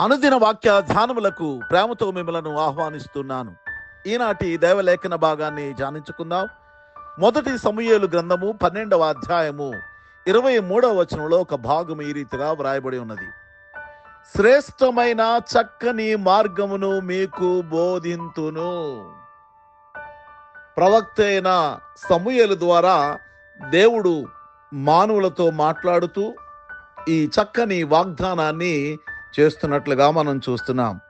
అనుదిన వాక్య ధ్యానములకు ప్రేమతో మిమ్మలను ఆహ్వానిస్తున్నాను. ఈనాటి దైవలేఖన భాగాన్ని ధ్యానించుకుందాం. మొదటి సమూయేలు గ్రంథము పన్నెండవ అధ్యాయము ఇరవై మూడవ వచనంలో ఒక భాగం ఈ రీతిగా వ్రాయబడి ఉన్నది. శ్రేష్టమైన చక్కని మార్గమును మీకు బోధింతును. ప్రవక్త అయిన సమూయేలు ద్వారా దేవుడు మానవులతో మాట్లాడుతూ ఈ చక్కని వాగ్దానాన్ని చేస్తున్నట్లుగా మనం చూస్తున్నాం.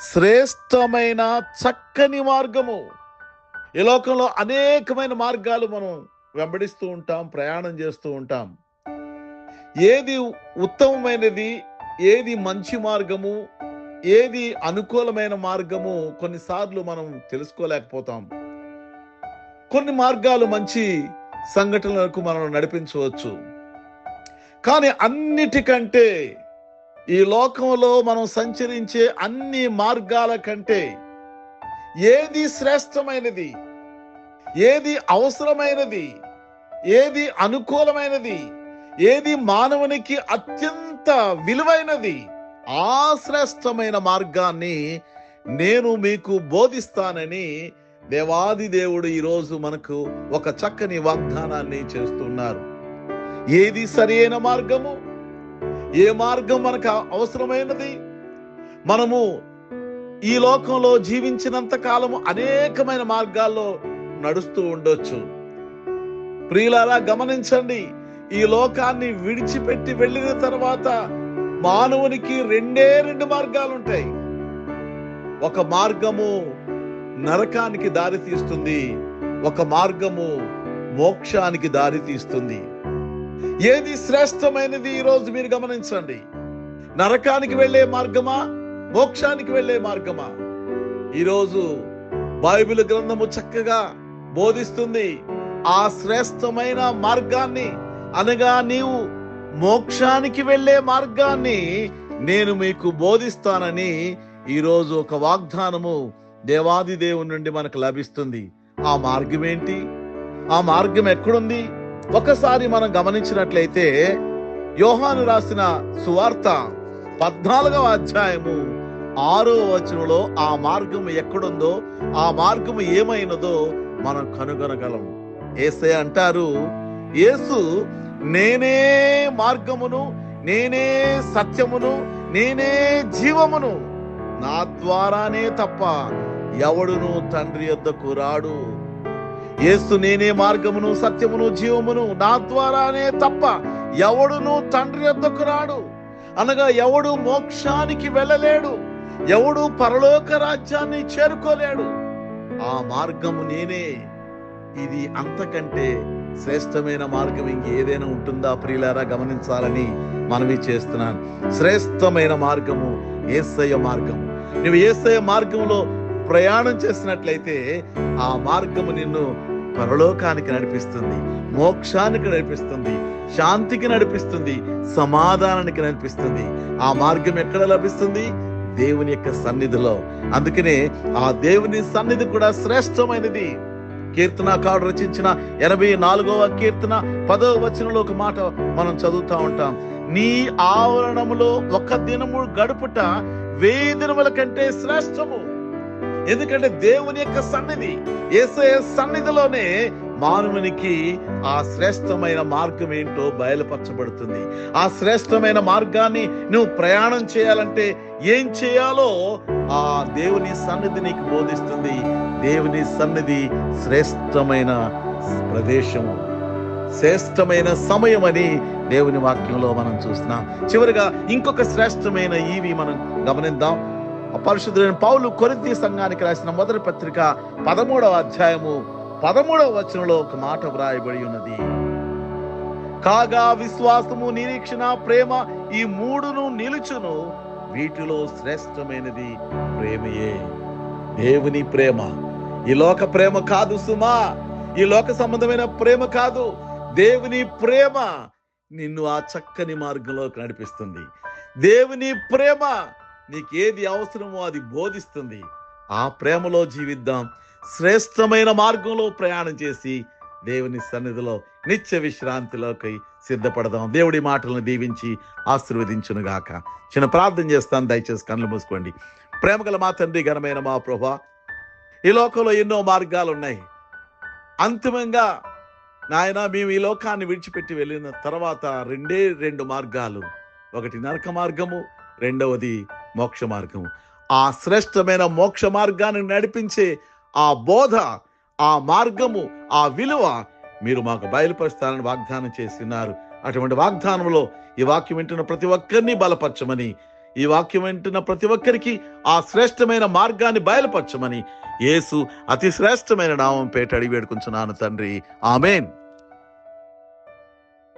శ్రేష్టమైన చక్కని మార్గము. ఈ లోకంలో అనేకమైన మార్గాలు మనం వెంబడిస్తూ ఉంటాం ప్రయాణం చేస్తూ ఉంటాం. ఏది ఉత్తమమైనది ఏది మంచి మార్గము ఏది అనుకూలమైన మార్గము కొన్నిసార్లు మనం తెలుసుకోలేకపోతాం. కొన్ని మార్గాలు మంచి సంఘటనలకు మనం నడిపించవచ్చు. కానీ అన్నిటికంటే ఈ లోకంలో మనం సంచరించే అన్ని మార్గాల కంటే ఏది శ్రేష్టమైనది ఏది అవసరమైనది ఏది అనుకూలమైనది ఏది మానవునికి అత్యంత విలువైనది ఆ శ్రేష్టమైన మార్గాన్ని నేను మీకు బోధిస్తానని దేవాది దేవుడు ఈరోజు మనకు ఒక చక్కని వాగ్దానాన్ని చేస్తున్నారు. ఏది సరైన మార్గము? ఏ మార్గం మనకు అవసరమైనది? మనము ఈ లోకంలో జీవించినంత కాలము అనేకమైన మార్గాల్లో నడుస్తూ ఉండొచ్చు. ప్రియులారా గమనించండి ఈ లోకాన్ని విడిచిపెట్టి వెళ్ళిన తర్వాత మానవునికి రెండే రెండు మార్గాలు ఉంటాయి ఒక మార్గము నరకానికి దారి తీస్తుంది ఒక మార్గము మోక్షానికి దారి తీస్తుంది ఏది శ్రేష్టమైనది ఈ రోజు మీరు గమనించండి. నరకానికి వెళ్ళే మార్గమా? మోక్షానికి వెళ్ళే మార్గమా? ఈరోజు బైబిల్ గ్రంథము చక్కగా బోధిస్తుంది ఆ శ్రేష్టమైన మార్గాన్ని అనగా నీవు మోక్షానికి వెళ్ళే మార్గాన్ని నేను మీకు బోధిస్తానని ఈరోజు ఒక వాగ్దానము దేవాది దేవుని నుండి మనకు లభిస్తుంది. ఆ మార్గం ఏంటి ఆ మార్గం ఎక్కడుంది? ఒకసారి మనం గమనించినట్లయితే యోహాను రాసిన సువార్త పద్నాలుగవ అధ్యాయము ఆరో వచనంలో ఆ మార్గం ఎక్కడుందో ఆ మార్గం ఏమైనదో మనం కనుగొనగలం. ఏసే అంటారు యేసు నేనే మార్గమును నేనే సత్యమును నేనే జీవమును. నా ద్వారానే తప్ప ఎవడును తండ్రి యొద్దకు రాడు. ఏసు నేనే మార్గమును సత్యమును జీవమును. నా ద్వారానే తప్ప ఎవడును తండ్రి యొద్దకు రాడు. అనగా ఎవడు మోక్షానికి వెళ్ళలేడు ఎవడు పరలోక రాజ్యాన్ని చేరుకోలేడు. ఆ మార్గము నేనే. ఇది అంతకంటే శ్రేష్టమైన మార్గం ఇంకేదైనా ఉంటుందా ప్రియులారా? గమనించాలని మనవి చేస్తున్నాను. శ్రేష్టమైన మార్గము ఏసయ్య మార్గము నువ్వు ఏసయ మార్గంలో ప్రయాణం చేసినట్లయితే ఆ మార్గము నిన్ను పరలోకానికి నడిపిస్తుంది మోక్షానికి నడిపిస్తుంది శాంతికి నడిపిస్తుంది సమాధానానికి నడిపిస్తుంది. ఆ మార్గం ఎక్కడ లభిస్తుంది? దేవుని యొక్క సన్నిధిలో. అందుకనే ఆ దేవుని సన్నిధి కూడా శ్రేష్టమైనది. కీర్తనకారుడు రచించిన ఎనభై నాలుగవ కీర్తన పదవ వచనంలో ఒక మాట మనం చదువుతా ఉంటాం. నీ ఆవరణములో ఒక దినము గడుపుట వెయ్యి దినముల కంటే శ్రేష్టము. ఎందుకంటే దేవుని యొక్క సన్నిధి ఏసే సన్నిధిలోనే మానవునికి ఆ శ్రేష్టమైన మార్గం ఏంటో బయలుపరచబడుతుంది. ఆ శ్రేష్టమైన మార్గాన్ని నువ్వు ప్రయాణం చేయాలంటే ఏం చేయాలో ఆ దేవుని సన్నిధి నీకు బోధిస్తుంది. దేవుని సన్నిధి శ్రేష్టమైన ప్రదేశము శ్రేష్టమైన సమయం అని దేవుని వాక్యంలో మనం చూస్తున్నాం. చివరిగా ఇంకొక శ్రేష్టమైన ఈవి మనం గమనిద్దాం. పరిశుద్ధులైన పౌలు కొరింతి సంఘానికి రాసిన మొదటి పత్రిక పదమూడవ అధ్యాయము పదమూడవ వచనంలో ఒక మాట వ్రాయబడి ఉన్నది. కాగా విశ్వాసము నిరీక్షణ ప్రేమ ఈ మూడును నిలుచును వీటిలో శ్రేష్టమైనది ప్రేమయే. దేవుని ప్రేమ. ఈ లోక ప్రేమ కాదు సుమా. ఈ లోక సంబంధమైన ప్రేమ కాదు. దేవుని ప్రేమ నిన్ను ఆ చక్కని మార్గంలోకి నడిపిస్తుంది. దేవుని ప్రేమ నీకేది అవసరమో అది బోధిస్తుంది. ఆ ప్రేమలో జీవిద్దాం. శ్రేష్టమైన మార్గంలో ప్రయాణం చేసి దేవుని సన్నిధిలో నిత్య విశ్రాంతిలోకి సిద్ధపడదాం. దేవుడి మాటలను దీవించి ఆశీర్వదించును గాక చిన్న ప్రార్థన చేస్తాను దయచేసి కళ్ళు మూసుకోండి. ప్రేమగల మా తండ్రి ఘనమైన మా ప్రభా ఈ లోకంలో ఎన్నో మార్గాలు ఉన్నాయి అంతిమంగా నాయన మేము ఈ లోకాన్ని విడిచిపెట్టి వెళ్ళిన తర్వాత రెండే రెండు మార్గాలు. ఒకటి నరక మార్గము రెండవది మోక్ష మార్గం ఆ శ్రేష్టమైన మోక్ష మార్గాన్ని నడిపించే ఆ బోధ ఆ మార్గము ఆ విలువ మీరు మాకు బయలుపరుస్తారని వాగ్దానం చేస్తున్నారు అటువంటి వాగ్దానంలో ఈ వాక్యం వింటున్న ప్రతి ఒక్కరిని బలపరచమని ఈ వాక్యం వింటున్న ప్రతి ఒక్కరికి ఆ శ్రేష్టమైన మార్గాన్ని బయలుపరచమని యేసు అతి శ్రేష్టమైన నామం పేట అడిగి వేడుకుంటున్నాను తండ్రి. ఆమెన్.